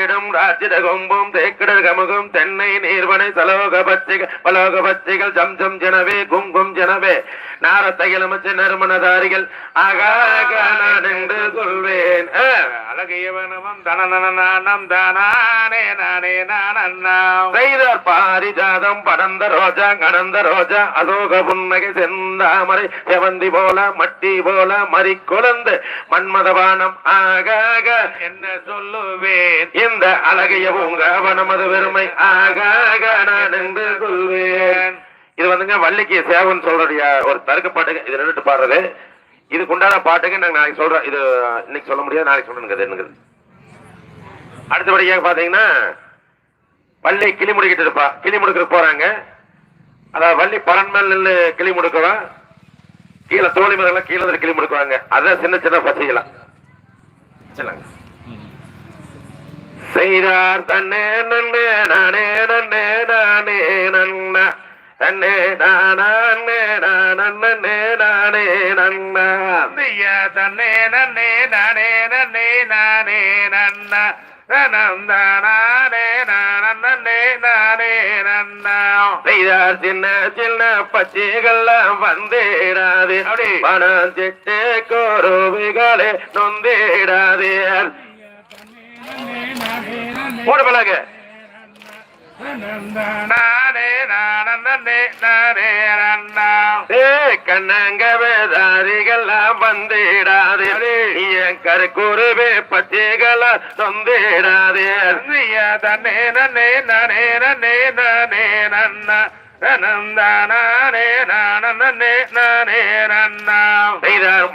தேடும் ராஜித கொம்பும் தேக்கிடர் கமுகும் தென்னை நீர்வனை சலோக பச்சைகள் பலோக பச்சைகள் ஜம் ஜம் ஜனவே கும் கும் ஜனவே. நாரத்தையிலமச்சு நறுமணதாரிகள் ஆகாக நான் என்று சொல்வேன் ஆ. அழகியவனவம் தனநனம் தானே நானே நானண்ணாம் செய்தார் பாரிஜாதம் படந்த ரோஜா கடந்த ரோஜா அசோக புன்னகை செந்தாமரை செவந்தி போல மட்டி போல மறி குழந்து மன்மதபானம் ஆகாக என்ன சொல்லுவேன்? இந்த அழகிய நமது பெருமை ஆக நான் என்று சொல்வேன். இது வந்துங்க வள்ளிக்கு சேவன் சொல்றடைய ஒரு தருக்க பாட்டுங்க. இது ரெண்டு பாடுறது இதுக்கு உண்டான பாட்டுங்க நாங்க நாளைக்கு சொல்றோம் இது இன்னைக்கு சொல்ல முடியாது நாளைக்கு சொல்லணுங்க என்னங்கிறது? அடுத்தபடியாக பாத்தீங்கன்னா வள்ளி கிளி முடிக்கிட்டு இருப்பா. கிளி முடுக்கிற போறாங்க. அதாவது வள்ளி பலன் மேல் நின்று கிளி முடுக்குவா கீழே தோழி மேல கீழே கிளி முடுக்குவாங்க. அதான் சின்ன சின்ன பச்சைகளாம் சொல்லுங்க. செய்தார் தன்னே நன்னே நானே நன்னே நானே நன்னா தன்னே நானே நானே நானே நன்னா ஐயா தன்னே நன்னே நானே நன்னே நானே நன்னா தானே நானே நானே நன்னாம் செய்தார் சின்ன சின்ன பச்சைகள்லாம் வந்தேடாது. பணம் சிட்டு கோருவிகளே நொந்தேடாது. போடு பழக நானே நானே நானே நன்னாம் ஏ கண்ணங்க வேதாரிகள்லாம் வந்தேடாது. கருக்குருவே பச்சைகளா நொந்தேடாது ஐயா தன்னே நன்னே நானே நன்னே நானே நன்னா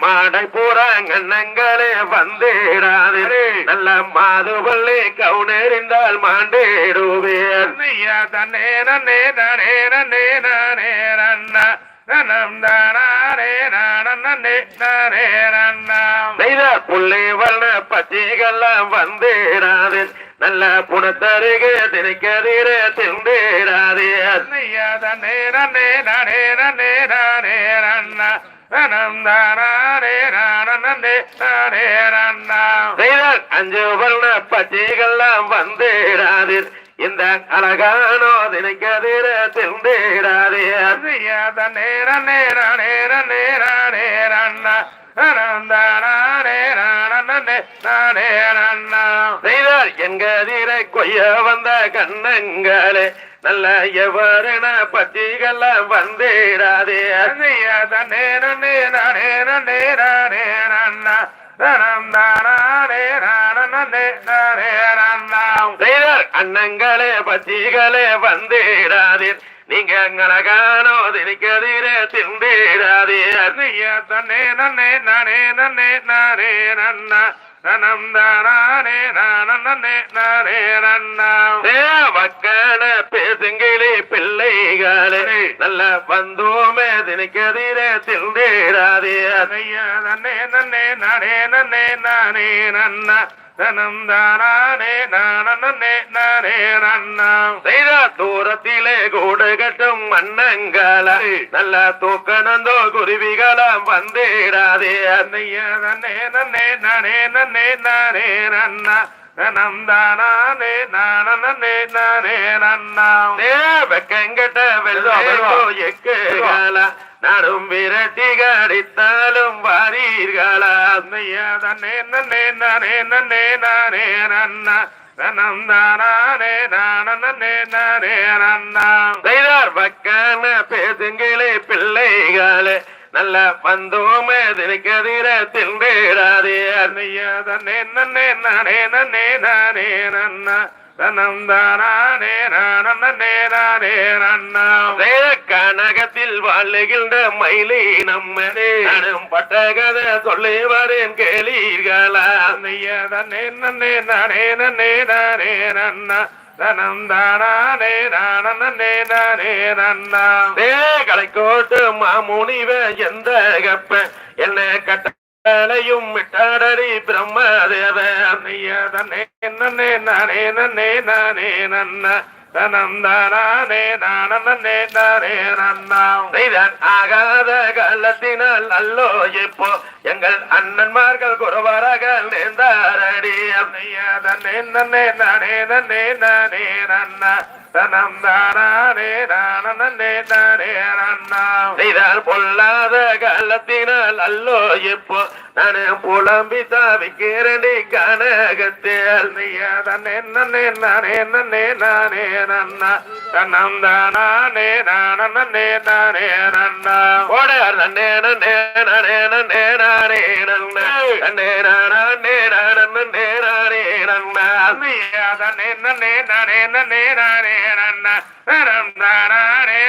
மாடை பூராங்கண்ணங்களே வந்தேடாது நல்ல மாதுவள்ளி கவுனெறிந்தால் மாண்டேடுவேன். தன்னே நன்னே நானே நன்னே நானே நன்னா. தனம் தானே செய்தார் புள்ளி வர்ண பச்சைகள்லாம் வந்தேடாது நல்ல புனத்தருகே திரைக்கதிர திண்டேடாது அஞ்சு வர்ண பச்சைகள்லாம் வந்தேடாது இந்த அழகானோ தினைக்கதிர திண்டேடாது ஐயா தன்னே நன்னே நானே செய்தார். என்கதிரை கொய்ய வந்த கண்ணங்களே நல்ல எவரென பச்சைகள்லாம் வந்தேடாதே ஐயா தன்னே நன்னே நானே நன்னே நானே நன்னா அண்ணங்களே பச்சைகளே வந்தேடாதீர் நீங்க அழகானோ தினைக்கதிர திண்டேடாதே ஐயா தன்னே நன்னே நானே நன்னே நானே நன்னா. தனம் தானே நானே நானே நன்னாம் தேவக்கன பேசுங்கிளி பிள்ளைகளே. நல்ல வந்தோமே தினைக்கதிர திண்டேடாதே ஐயா நன்னே நன்னே நானே நன்னே நானே நன்னா. தனம் தானே நானே நானே நன்னாம் செய்த தூரத்திலே கூடு கட்டும் மன்னங்கள நல்ல தூக்கணந்தோ குருவிகளாம் வந்தேடாதே. அன்னையா நன்னே நன்னே நானே நன்னே நானே நன்னா தனம் தானே நானே நானே நன்னாம் வெக்கங்கட்ட வெள்ளோ எக்குகள நானும் விரட்டி கடித்தாலும் வாரீர்களா? ஐயா தன்னே நன்னே நானே நன்னே நானே நன்னா. பேசுங்களே பிள்ளைகளே. நல்ல பந்தோமே தினக்கதிர திண்டேடாதே ஐயா தன்னே நன்னே நானே நன்னே நானே நன்னா. கனகத்தில் வாழுகின்ற மயிலே நம்ம நானும் பட்ட கதை சொல்லி வரேன் கேளீர்களா. ஐயா தன்னே நன்னே நானே நன்னே நானே நன்னா. தனம் மாமுனிவ எந்த கப்ப? என்ன கட்டளையும் விட்டாடரி பிரம்மதேவ. ஐயா தன்னே நன்னே நானே நன்னே நானே நன்னா. தனம் தானே நானே நானே நன்னாம் ஆகாத காலத்தினால் அல்லோ இப்போ எங்கள் அண்ணன்மார்கள் குருவராக நேர்ந்தாரடி. தன்னே நன்னே நானே நன்னே நானே நன்னா. பொல்லாத காலத்தினால் அல்லோ இப்போ நான் புலம்பி தாவிக்கிறேன் கனகத்தில் தன்னே நன்னே நானே நன்னே நானே நன்னா தனம் தானே நன்னே நானே நன்னா ஓடார் நன்னே நன்னே நானே நன்னே நானே நன்னா நன்னே நானே நன்னே நானே நன்னா தன்னே நன்னே நானே நன்னே நானே நன்னா தனம் தானே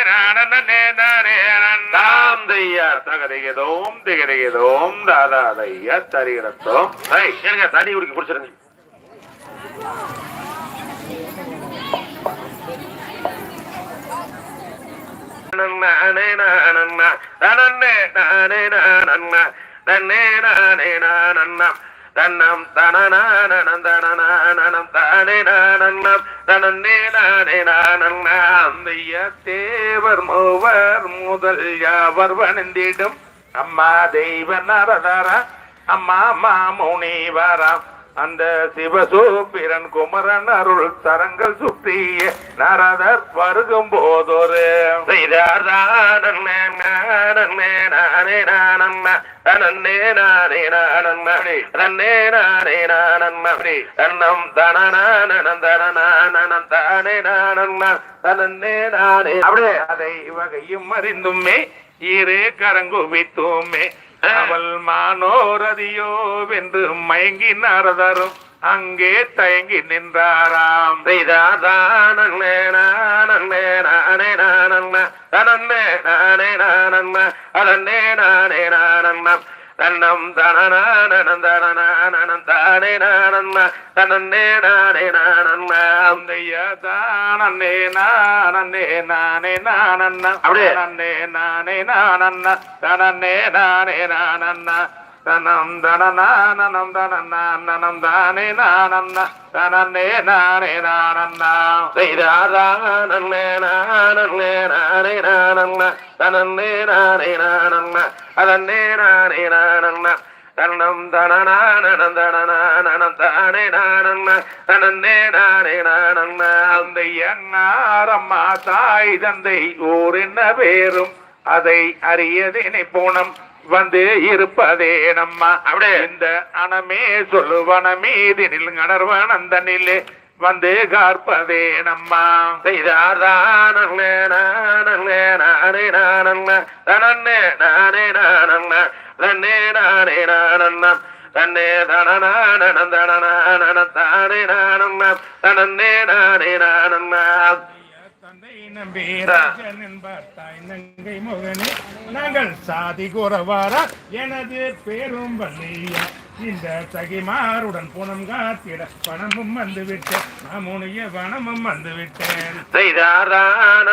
நானே நானே நன்னா தாம் தையார் தகதிகதோம் திகதிகதோம் தாதாதைய தரிகிறத்தோம் ஏய், தண்ணி குடிக்க குடிச்சிருங்க. நானே நானே நானே நானே நானே நானே நானே நானே தன்னம் தனநானனம் தனநானனம் தானே நானண்ணம் தனன்னே நானே நானண்ணா அந்தைய தேவர் மூவர் முதல் யாவர் வணந்திடும் அம்மா தெய்வ நரதரா அம்மா மாமுனிவராம் அந்த சிவசூப்பிரன் குமரன் அருள் தரங்கள் சுற்றிய நரதர் வருகும் போதொரு. அதை வகையும் அறிந்துமே இரு கரங்குவித்துமே அவள் மானோரதியோ வென்று மயங்கி நரதரும் அங்கே தயங்கி நின்றாராம். செய்தாதானே நானே நானே நானண்ணா தனன்னே நானே நானண்ணா அதன்னே நானே தன்னம் தனநானனம் தனநானனம் தானே நானண்ணா தனன்னே நானே நானண்ணா அந்தைய தானே நானே நானே நானண்ணா அப்படியே. நன்னே நானே நானண்ணா தனன்னே நானே நானண்ணா தனம் தனநானனம் தனநானனம் தானே நானண்ணா. தனன்னே நானே நானண்ணா. செய்தாதானே நானே நானே நானண்ணா. தனன்னே நானே நானண்ணா. அதன்னே நானே நானண்ணா. தன்னம் தனநானனம் தனநானனம் தானே நானண்ணா. தனன்னே நானே நானண்ணா. அந்த எண்ணாரம்மா தாய் தந்தை ஊர் என்ன பேரும்? அதை அறியதினை போனம். வந்து இருப்பதே நம்மா. அப்படியே. இந்த அணமே சொல்லுவன மீதினில் கணர்வனந்தனிலே வந்து காற்பதே நம்மா. செய்தாதானே நானே நானே நானண்ணா தனன்னே நானே நானண்ணா தன்னே நானே நானண்ணா தன்னே தனநானனம் தனநானனம் தானே நானண்ணா தனன்னே நானே நானண்ணா தந்தை நம்பி ராஜன் என்பார் தாய் நங்கை முகனே நாங்கள் சாதி குறவாரா எனது பேரும் வல்லியா இந்த சகிமாருடன் புனம் காத்திட பணமும் வந்து விட்டேன் மாமுனிய வனமும் வந்து விட்டேன் செய்தாதானே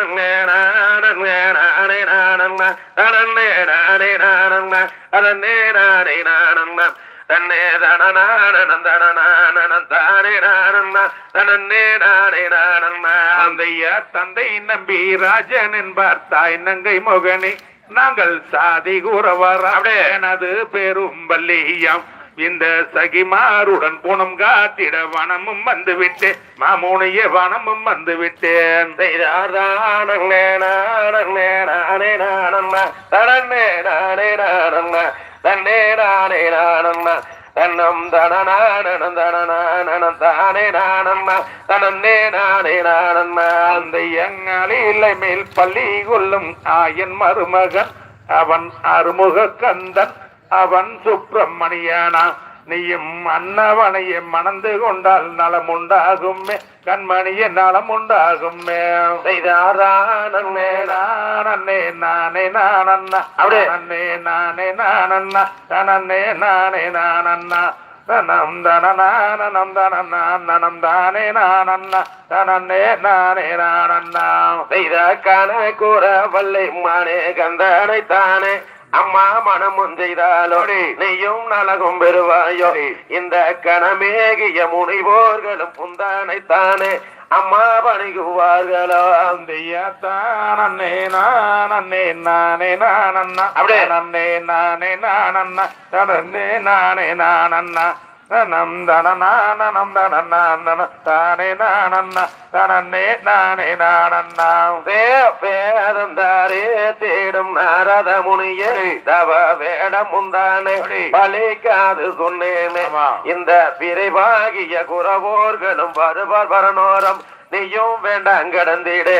நானே நானே நானே நானே தன்னே நானே தந்தைய தந்தை நம்பி ராஜன் என்பார். தாய் நங்கை முகனே நாங்கள் சாதி கூறவாரா. எனது பெரும் வல்லியாம் இந்த சகிமாருடன் புனம் காத்திட வனமும் வந்து விட்டேன் மாமுனிய வனமும் வந்து விட்டேன் செய்தாதானே நானே நானே நானே நானண்ணா தன்னே நானே நானண்ணா. தன்னம் தனநானனம் தனநானனம் தானே நானண்ணா. தனன்னே நானே நானண்ணா. அந்த எங்களிலை மேல் பள்ளி கொள்ளும் ஆயன் மருமகன். அவன் அருமுக கந்தன் அவன் சுப்பிரமணியனா நீயும் அன்னவனையை மணந்து கொண்டால் நலம் உண்டாகுமே கண்மணிய நலம் உண்டாகுமே செய்தாதானே நானே நானே நானண்ணா. அப்படியே. நானே நானே நானண்ணா. தனன்னே நானே நானண்ணா. தனம் தனநானனம் தனநானனம் தானே நானண்ணா. தனன்னே நானே நானண்ணா. செய்த கன கூற வல்லை மானே கந்தனை தானே. அம்மா மனமும் செய்தாலோடி நீயும் நலகும் பெறுவாயோ இந்த கணமேகிய முனிவோர்களும் புந்தானை தானே அம்மா பணிக்குவார்களோ நன்னே நானே நானே நானண்ணா அப்படியே. நன்னே நானே நானண்ணா தனன்னே நானே நானண்ணா தனம் தனநானனம் தனநானன தானே நானண்ணா தனன்னே நானே நானண்ணா வேதந்தாரே தேடும் நாரத முனியே தவ வேடம் முந்தானே பழிக்காது சொன்னேனே இந்த விரைவாகிய குறவோர்களும் வருவர் வரனோரம் நீயும் வேண்டாம் கடந்திடே.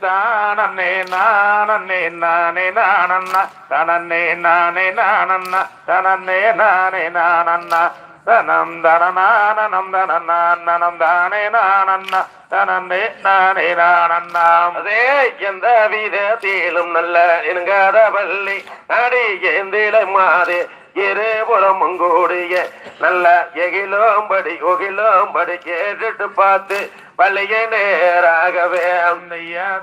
தானே நானே நானே நானண்ணா. தனன்னே நானே நானண்ணா. தனன்னே நானே நானண்ணா. தனம் தனநானனம் தனநானனம் தானே நானண்ணா. தனன்னே நானே நானண்ணா. அதே எந்த விதத்திலும் நல்ல என்காத பள்ளி அடி ஏந்தில மாதே இருபுறம் கூடிய நல்ல எகிலோம்படி ஒகிலோம்படி கேட்டுட்டு பார்த்து பள்ளியை நேராகவே.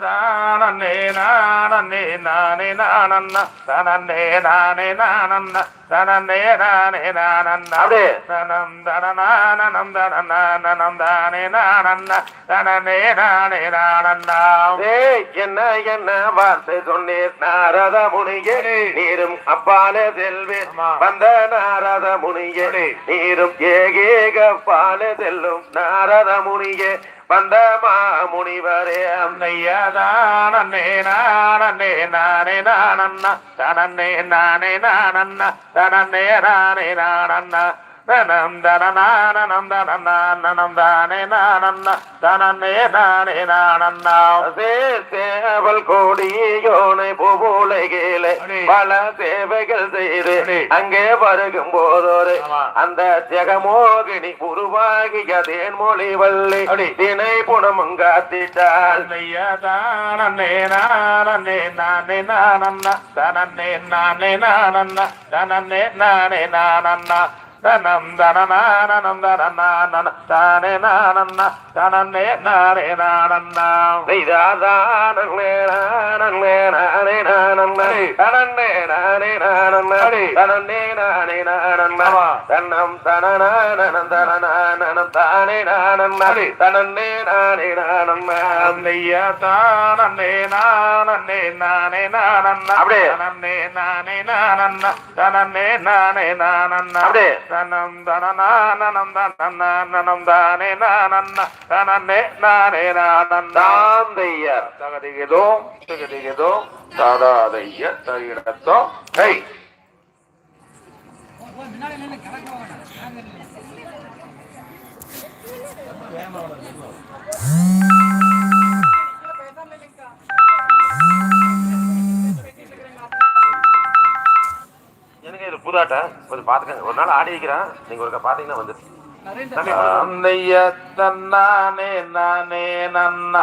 தானே நானே நானே நானண்ணா தனன்னே நானே நானண்ணா தனன்னே நானே நானண்ணா அப்படியே. தனம் தனநானனம் தனநானனம் தானே நானண்ணா தனனே நானே நானண்ணா ஏய், என்ன என்ன வார்த்தை சொன்னீர்? நாரத முனியே நீரும் அப்பாலே செல்வேன். ஆமா. வந்த நாரத முனியே நீரும் ஏகேக பாலே செல்லும். நாரத முனியே வந்த மாமுனிவரே அன்னையாதான் அண்ணே நான் அண்ணே நானே நான் அண்ணா தனன்னே நானே நான் அண்ணா தனன்னே நானே நான் அண்ணா தனம் தனநானனம் தனநானனம் தானே நானண்ணா தனன்னே நானே அதே சேவல் கோடியோனை பூவுலகிலே அடே. பல சேவைகள் செய்து. அங்கே வருகும் போதொரு. அந்த ஜெகமோகினி உருவாகிய தேன்மொழி வள்ளி அடே. தினை புனமுங்காத்திட்டாள் தானே நானே நானே நானண்ணா தனன்னே நானே நானண்ணா தனன்னே நானே நானண்ணா தனம் தனநானனம் தனநானன தானே நானண்ணா தனன்னே நானே நானண்ணா ஆமா. தானே நானம்மா தனன்னே நானே நானம்மா அந்தையா நானே நானே அப்படியே. நானே நானே நானண்ணா அப்படியே. தனம் தனநானனம் தனநானனம் தானே நானண்ணா தனன்னே நானே நானண்ணா தாந்தையர் தகதிகதோ தகதிகதோ தாதாதைய தகிடத்தோ ஹை கொஞ்சம் பாத்துக்கங்க. ஒரு நாள் ஆடி வைக்கிறேன். நீங்க ஒருக்கா பாத்தீங்கன்னா வந்து அந்தைய தன்னானே நானே நன்னா.